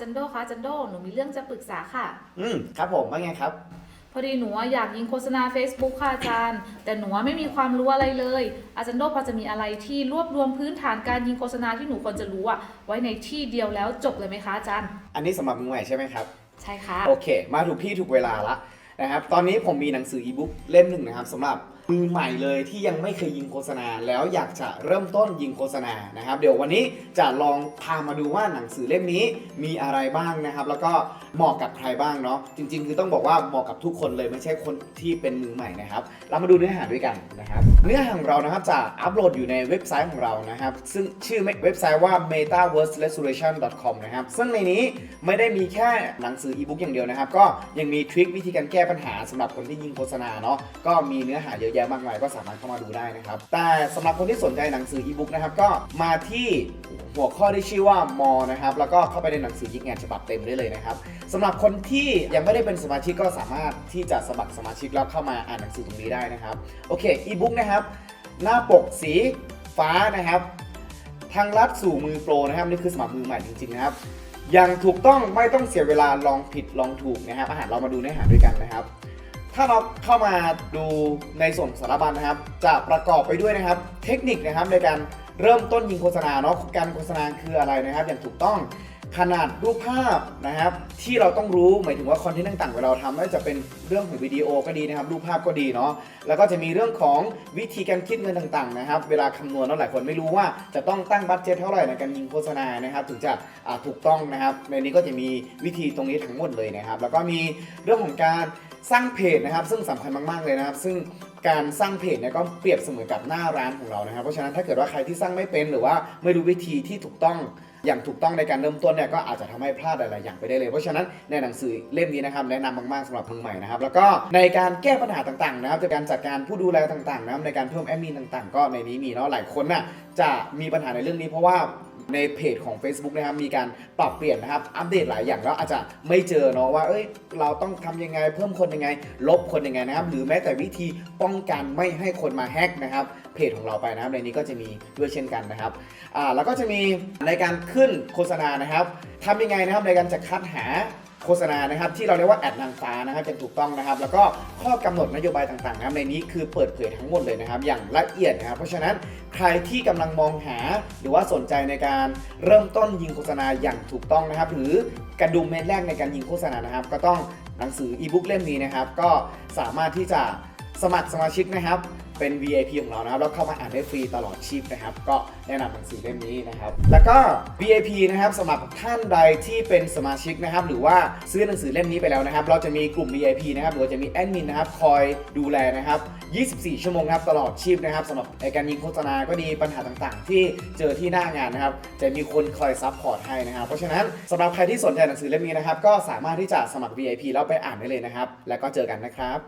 จันโดคะอาจันโดหนูมีเรื่องจะปรึกษาค่ะ อืมครับผมว่าไงครับ พอดีหนูอะอยากยิงโฆษณา Facebook ค่ะอาจารย์ แต่หนูอะไม่มีความรู้อะไรเลย อาจารย์โดพอจะมีอะไรที่รวบรวมพื้นฐานการยิงโฆษณาที่หนูควรจะรู้อะไว้ในที่เดียวแล้วจบเลยไหมคะอาจารย์ อันนี้สำหรับมือใหม่ใช่ไหมครับ ใช่ค่ะ โอเค มาถูกที่ถูกเวลาละนะครับ ตอนนี้ผมมีหนังสืออีบุ๊กเล่มหนึ่งนะครับสำหรับ มือใหม่เลยที่ยังไม่เคยยิงโฆษณา แล้วอยากจะเริ่มต้นยิงโฆษณานะครับ เดี๋ยววันนี้จะลองพามาดูว่าหนังสือเล่มนี้มีอะไรบ้างนะครับ แล้วก็เหมาะกับใครบ้างเนาะจริง ๆ คือต้องบอกว่าเหมาะกับทุกคนเลยไม่ใช่คนที่เป็นมือใหม่นะครับ เรามาดูเนื้อหาด้วยกันนะครับ เนื้อหาของเรานะครับจะอัปโหลดอยู่ในเว็บไซต์ของเรานะครับ ซึ่งชื่อเว็บไซต์ว่า metaverserestoration.com นะครับซึ่งในนี้ไม่ได้มีแค่หนังสืออีบุ๊กอย่างเดียวนะครับ ก็ยังมีทริควิธีการแก้ปัญหาสำหรับคนที่ยิงโฆษณาเนาะก็มีเนื้อหาเยอะยะมากมายก็สามารถเข้ามาดูได้นะครับ แต่สำหรับคนที่สนใจหนังสืออีบุ๊กนะครับก็มาที่หัวข้อที่ชื่อว่ามอนะครับแล้วก็เข้าไปในหนังสือยิงแอนฉบับเต็มได้เลยนะครับสำหรับคนที่ยังไม่ได้เป็นสมาชิกก็สามารถที่จะสมัครสมาชิกแล้วเข้ามาอ่านหนังสือตรงนี้ได้นะครับโอเคอีบุ๊กนะครับหน้าปกสีฟ้านะครับ ทางลัดสู่มือโปรนะครับนี่คือสมัครมือใหม่จริงๆนะครับอย่างถูกต้องไม่ต้องเสียเวลาลองผิดลองถูกนะครับอาหารเรามาดูเนื้อหาด้วยกันนะครับ ถ้าเราเข้ามาดูในส่วนสารบัญนะครับ จะประกอบไปด้วยนะครับ เทคนิคนะครับในการเริ่มต้นยิงโฆษณาเนาะการโฆษณาคืออะไรนะครับ อย่างถูกต้อง ขนาดรูปภาพนะครับ ที่เราต้องรู้หมายถึงว่าคอนเทนต์ต่างๆเวลาเราทำไม่ว่าจะเป็นเรื่องของวิดีโอก็ดีนะครับ รูปภาพก็ดีเนาะแล้วก็จะมีเรื่องของวิธีการคิดเงินต่างๆนะครับ เวลาคำนวณเนาะหลายคนไม่รู้ว่าจะต้องตั้งบัตเจ็ตเท่าไหร่ในการยิงโฆษณานะครับ ถึงจะถูกต้องนะครับ ในนี้ก็จะมีวิธีตรงนี้ทั้งหมดเลยนะครับ แล้วก็มีเรื่องของการสร้างเพจนะครับ ซึ่งสำคัญมากๆเลยนะครับ ซึ่งการสร้างเพจเนี่ยก็เปรียบเสมือนกับหน้าร้านของเรานะครับ เพราะฉะนั้นถ้าเกิดว่าใครที่สร้างไม่เป็นหรือว่าไม่รู้วิธีที่ถูกต้อง อย่างถูกต้องในการเริ่มต้นเนี่ยก็อาจจะทำให้พลาดหลายๆอย่างไปได้เลย เพราะฉะนั้นในหนังสือเล่มนี้นะครับแนะนำมาก ๆสำหรับมือใหม่นะครับแล้วก็ในการแก้ปัญหาต่างๆนะครับจากการจัดการผู้ดูแลต่างๆนะครับในการเพิ่มแอดมินต่างๆ ก็ในนี้มีเนาะหลายคนน่ะจะมีปัญหาในเรื่องนี้เพราะว่าในเพจของ Facebook นะครับมีการปรับเปลี่ยนนะครับอัปเดตหลายอย่างแล้วอาจจะไม่เจอเนาะว่าเอ้ยเราต้องทำยังไงเพิ่มคนยังไง ลบคนยังไงนะครับหรือแม้แต่วิธีป้องกันไม่ให้คนมาแฮกนะครับ เพจของเราไปนะครับ ในนี้ก็จะมีด้วยเช่นกันนะครับอ่าแล้วก็จะมีในการขึ้นโฆษณานะครับทำยังไงนะครับในการจะคัดหาโฆษณานะครับที่เราเรียกว่าแอดนางฟ้านะครับอย่างถูกต้องนะครับ แล้วก็ข้อกำหนดนโยบายต่างๆนะครับในนี้คือเปิดเผยทั้งหมดเลยนะครับ อย่างละเอียดนะครับเพราะฉะนั้นใครที่กำลังมองหา หรือว่าสนใจในการเริ่มต้นยิงโฆษณาอย่างถูกต้องนะครับ หรือกระดุมเม็ดแรกในการยิงโฆษณานะครับ ก็ต้องหนังสืออีบุ๊กเล่มนี้นะครับ ก็สามารถที่จะ สมัครสมาชิกนะครับ เป็น VIP ของเรานะครับแล้วเข้ามาอ่านได้ฟรีตลอดชีพนะครับ ก็แนะนำหนังสือเล่มนี้นะครับ แล้วก็ VIP นะครับสำหรับท่านใดที่เป็นสมาชิกนะครับ หรือว่าซื้อหนังสือเล่มนี้ไปแล้วนะครับ เราจะมีกลุ่ม VIP นะครับหรือว่าจะมีแอดมินนะครับคอยดูแลนะครับ 24 ชั่วโมงครับตลอดชีพนะครับสำหรับการยิงโฆษณาก็ดีปัญหาต่างๆ ที่เจอที่หน้างานนะครับ จะมีคนคอยซัพพอร์ตให้นะครับ เพราะฉะนั้นสำหรับใครที่สนใจหนังสือเล่มนี้นะครับ ก็สามารถที่จะสมัคร VIP แล้วไปอ่านได้เลยนะครับ แล้วก็เจอกันนะครับ